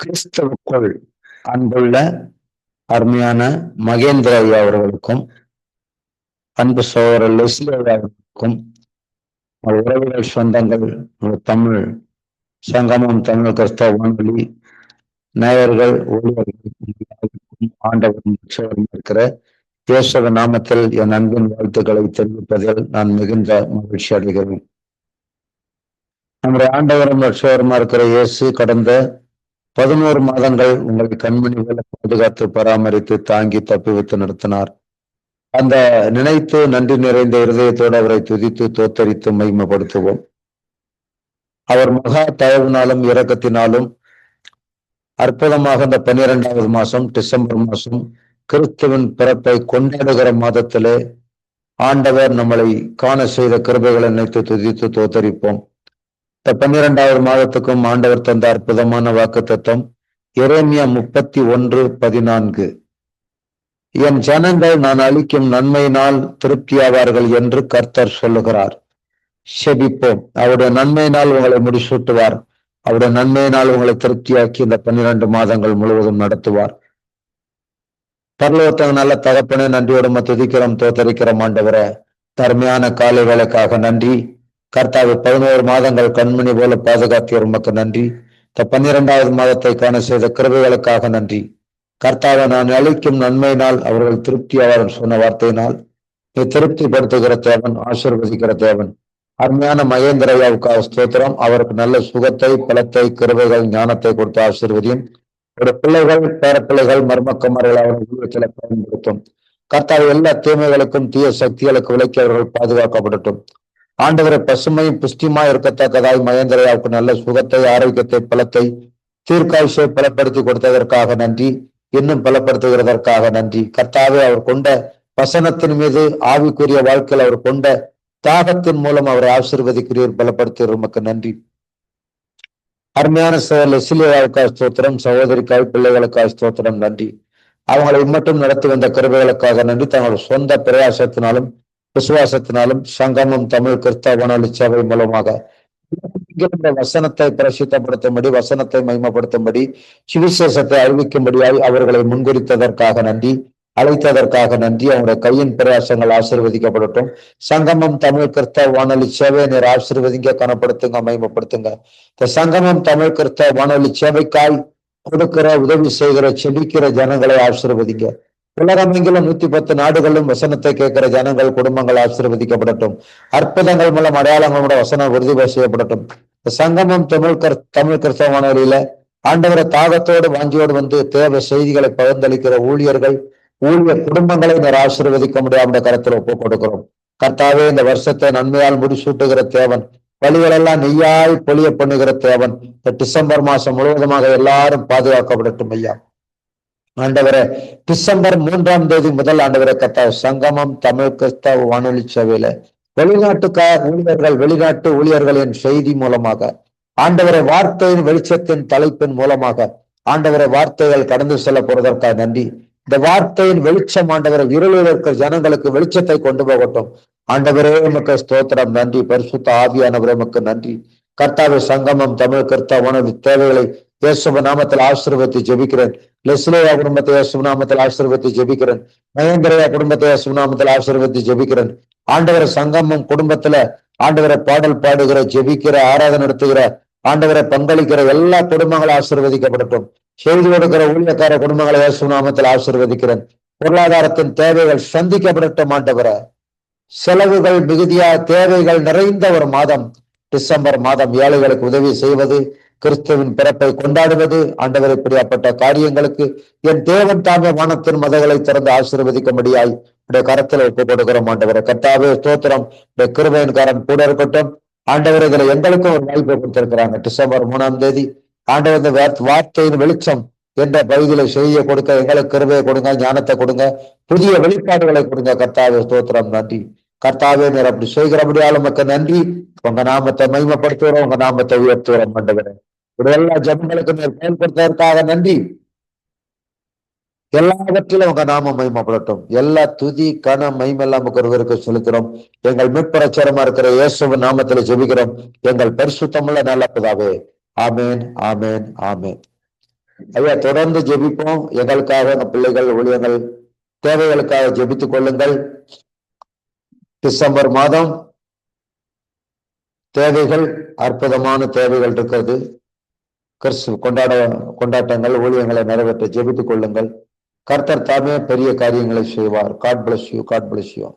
கிறிஸ்தவுக்குள் அன்புள்ள அருமையான மகேந்திர ஐயா அவர்களுக்கும் அன்பு சோதரர் லெஸ்லி ஐயா அவர்களுக்கும் உறவுகள் சொந்தங்கள் தமிழ் சங்கமம் தமிழ் கிறிஸ்தவ வானொலி நேயர்கள் ஊழியர்கள் ஆண்டவர் இருக்கிற இயேசுவ நாமத்தில் என் அன்பின் வாழ்த்துக்களை தெரிவிப்பதில் நான் மிகுந்த மகிழ்ச்சி அடைகிறேன். நம்முடைய ஆண்டவரும் லட்சவரமா இருக்கிற இயேசு கடந்த பதினோரு மாதங்கள் உங்களை கண்மணி பாதுகாத்து பராமரித்து தாங்கி தப்பி வைத்து நடத்தினார். அந்த நினைத்து நன்றி நிறைந்த இருதயத்தோடு அவரை துதித்து தோத்தரித்து மகிமைப்படுத்துவோம். அவர் மகா தயவுனாலும் இரக்கத்தினாலும் அற்புதமாக இந்த பன்னிரெண்டாவது மாசம் டிசம்பர் மாசம் கிறிஸ்துவின் பிறப்பை கொண்டாடுகிற மாதத்திலே ஆண்டவர் நம்மளை காண செய்த கிருபைகளை நினைத்து துதித்து தோத்தரிப்போம். இந்த பன்னிரெண்டாவது மாதத்துக்கும் ஆண்டவர் தந்த அற்புதமான வாக்கு தத்துவம் இரேமியா முப்பத்தி ஒன்று பதினான்கு. என் ஜனங்கள் நான் அளிக்கும் நன்மையினால் திருப்தியாவார்கள் என்று கர்த்தர் சொல்லுகிறார். செபிப்போம். அவருடைய நன்மையினால் உங்களை முடிசூட்டுவார். அவருடைய நன்மையினால் உங்களை திருப்தியாக்கி இந்த பன்னிரண்டு மாதங்கள் முழுவதும் நடத்துவார். பரலோகத்தங்க நல்ல தகப்பனே நன்றியோடு துதிக்கிறோம் தோத்தரிக்கிறோம் ஆண்டவர. தர்மையான காலைகளுக்காக நன்றி. கர்த்தாவை பதினோரு மாதங்கள் கண்மணி போல பாதுகாத்திய உமக்கு நன்றி. இந்த பன்னிரெண்டாவது மாதத்தை காண செய்த கிருபைகளுக்காக நன்றி. கர்த்தாவை நான் அளிக்கும் நன்மையினால் அவர்கள் திருப்தி அவர் சொன்ன வார்த்தையினால் நீ திருப்திப்படுத்துகிற தேவன் ஆசிர்வதிக்கிற தேவன். அருமையான மகேந்திரையாவுக்காக ஸ்தோத்திரம். அவருக்கு நல்ல சுகத்தை பலத்தை கிருபைகள் ஞானத்தை கொடுத்து ஆசிர்வதியும். ஒரு பிள்ளைகள் பேரப்பிள்ளைகள் மர்மக்குமார்கள் அவர்கள் ஊழியத்தில் பயன்படுத்தும். கர்த்தாவை எல்லா தீமைகளுக்கும் தீய சக்திகளுக்கு விலக்கி அவர்கள் பாதுகாக்கப்படட்டும். ஆண்டவரை பசுமையும் புஷ்டியுமாய் இருக்கத்தக்கதாய் மகேந்திராவுக்கு நல்ல சுகத்தை ஆரோக்கியத்தை பலத்தை தீர்க்காயுஷை பலப்படுத்தி கொடுத்ததற்காக நன்றி. இன்னும் பலப்படுத்துகிறதற்காக நன்றி. கர்த்தாவே அவர் கொண்ட வசனத்தின் மீது ஆவிக்குரிய வாழ்க்கையில் அவர் கொண்ட தாகத்தின் மூலம் அவரை ஆசீர்வதிக்கிறீர் பலப்படுத்தி உமக்கு நன்றி. அருமையான சோழர் இசிலியாவுக்காக ஸ்தோத்திரம் சகோதரிக்காய் பிள்ளைகளுக்காக ஸ்தோத்திரம் நன்றி. அவங்களை மட்டும் நடத்தி வந்த கருவைகளுக்காக நன்றி. தங்களோட சொந்த பிரயாசத்தினாலும் விசுவாசத்தினாலும் சங்கமம் தமிழ் கிறிஸ்தவ சபை மூலமாக வசனத்தை பிரசித்தப்படுத்தும்படி வசனத்தை மகிமப்படுத்தும்படி சுவிசேஷத்தை அறிவிக்கும்படியாய் அவர்களை முன்குறித்ததற்காக நன்றி. அழைத்ததற்காக நன்றி. அவங்களுடைய கையின் பிரயாசங்கள் ஆசீர்வதிக்கப்படட்டும். சங்கமம் தமிழ் கிறிஸ்தவ வானொலி சேவை ஆசீர்வதிங்க கனப்படுத்துங்க மயமப்படுத்துங்க இந்த சங்கமம் தமிழ் கிறிஸ்தவ வானொலி சேவைக்காய் கொடுக்கிற உதவி செய்கிற செபிக்கிற ஜனங்களை ஆசீர்வதிங்க. உலகமெங்கிலும் நூத்தி பத்து நாடுகளும் வசனத்தை கேட்கிற ஜனங்கள் குடும்பங்கள் ஆசீர்வதிக்கப்படட்டும். அற்புதங்கள் மூலம் அடையாளங்களோட வசனம் உறுதி செய்யப்படட்டும். சங்கமம் தமிழ் கர் தமிழ் கிறிஸ்தவ வானொலியில ஆண்டவர தாகத்தோடு வாஞ்சியோடு வந்து தேவை செய்திகளை பகிர்ந்தளிக்கிற ஊழியர்கள் ஊழியர் குடும்பங்களை நீர் ஆசீர்வதிக்க முடியாத கரத்தில் ஒப்பு கொடுக்கிறோம். கர்த்தாவே இந்த வருஷத்தை நன்மையால் முடிசூட்டுகிற தேவன் வழிகளெல்லாம் நெய்யாய் பொழிய பண்ணுகிற தேவன் இந்த டிசம்பர் மாசம் முழுவதுமாக எல்லாரும் பாதுகாக்கப்படட்டும் ஐயா. ஆண்டவரே டிசம்பர் மூன்றாம் தேதி முதல் ஆண்டவரை கர்த்தா சங்கமம் தமிழ் கிறிஸ்தவ வானொலி சேவையில வெளிநாட்டுக்கார ஊழியர்கள் வெளிநாட்டு ஊழியர்களின் செய்தி மூலமாக ஆண்டவரை வார்த்தையின் வெளிச்சத்தின் தலைப்பின் மூலமாக ஆண்டவரை வார்த்தைகள் கடந்து செல்ல போறதற்காக நன்றி. இந்த வார்த்தையின் வெளிச்சம் ஆண்டவர் இருளில் இருக்கிற ஜனங்களுக்கு வெளிச்சத்தை கொண்டு போகட்டும். ஆண்டவரே உமக்கு ஸ்தோத்திரம் நன்றி. பரிசுத்த ஆவியானவரே உமக்கு நன்றி. கர்த்தாவை சங்கமம் தமிழ் கர்த்தா உணவு தேவைகளை இயேசுப நாமத்தில் ஆசீர்வத்தை ஜெபிக்கிறேன். லெஸ்லேயா குடும்பத்தை இயேசு நாமத்தில் ஜெபிக்கிறேன். மகேந்திரையா குடும்பத்தை இயேசு நாமத்தில் ஜெபிக்கிறேன். ஆண்டவர சங்கமம் குடும்பத்துல ஆண்டவரை பாடல் பாடுகிற ஜெபிக்கிற ஆராதனை நடத்துகிற ஆண்டவரை பங்களிக்கிற எல்லா குடும்பங்களும் ஆசிர்வதிக்கப்படட்டும். செய்து கொடுக்கிற ஊழியக்கார குடும்பங்களை இயேசு நாமத்தில் ஆசிர்வதிக்கிறேன். பொருளாதாரத்தின் தேவைகள் சந்திக்கப்படட்டும் ஆண்டவர. செலவுகள் மிகுதியா தேவைகள் நிறைந்த ஒரு மாதம். டிசம்பர் மாதம் ஏழைகளுக்கு உதவி செய்வது கிறிஸ்துவின் பிறப்பை கொண்டாடுவது ஆண்டவர் இப்படியாப்பட்ட காரியங்களுக்கு என் தேவன் தாமே வானத்தின் மதங்களை திறந்து ஆசீர்வதிக்கும்படியாய் உடைய கரத்தில் ஒப்புக் கொடுக்கிறோம் ஆண்டவரை. கத்தாவே ஸ்தோத்திரம். கிருபையின் காரன் கூட இருக்கட்டும். ஆண்டவர் இதுல எங்களுக்கும் ஒரு வாய்ப்பை கொடுத்திருக்கிறாங்க டிசம்பர் மூணாம் தேதி ஆண்டவர் இந்த வார்த்தையின் வெளிச்சம் என்ற பகுதியில செய்ய கொடுக்க எங்களுக்கு கிருபையை கொடுங்க ஞானத்தை கொடுங்க புதிய வெளிப்பாடுகளை கொடுங்க. கர்த்தாவே ஸ்தோத்திரம் நன்றி. கர்த்தாவே நீர் அப்படி செய்கிறபடியால் மக்கள் நன்றி. உங்க நாமத்தை மகிமப்படுத்துகிறோம் உங்க நாமத்தை உயர்த்துகிறோம் ஆண்டவரே. இதெல்லாம் ஜபங்களுக்கு நீர் பயன்படுத்துவதற்காக நன்றி. எல்லாவற்றிலும் உங்க நாம மயமப்படட்டும் எல்லா துதி கன மயமெல்லாம் ஒருவருக்கு செலுத்துறோம் எங்கள் மீட்பரச்சரமா இருக்கிற இயேசுவின் நாமத்துல ஜெபிக்கிறோம். எங்கள் பரிசுத்தமுள்ள நல்ல பிதாவே. ஆமேன் ஆமேன் ஆமேன். ஐயா தொடர்ந்து ஜெபிப்போம். எங்களுக்காக எங்க பிள்ளைகள் ஊழியங்கள் தேவைகளுக்காக ஜெபித்துக் கொள்ளுங்கள். டிசம்பர் மாதம் தேவைகள் அற்புதமான தேவைகள் இருக்கிறது. கிறிஸ்து கொண்டாட கொண்டாட்டங்கள் ஊழியங்களை நிறைவேற்ற ஜெபித்துக் கொள்ளுங்கள். கர்த்தர் தாமே பெரிய காரியங்களை செய்வார் God bless you God bless you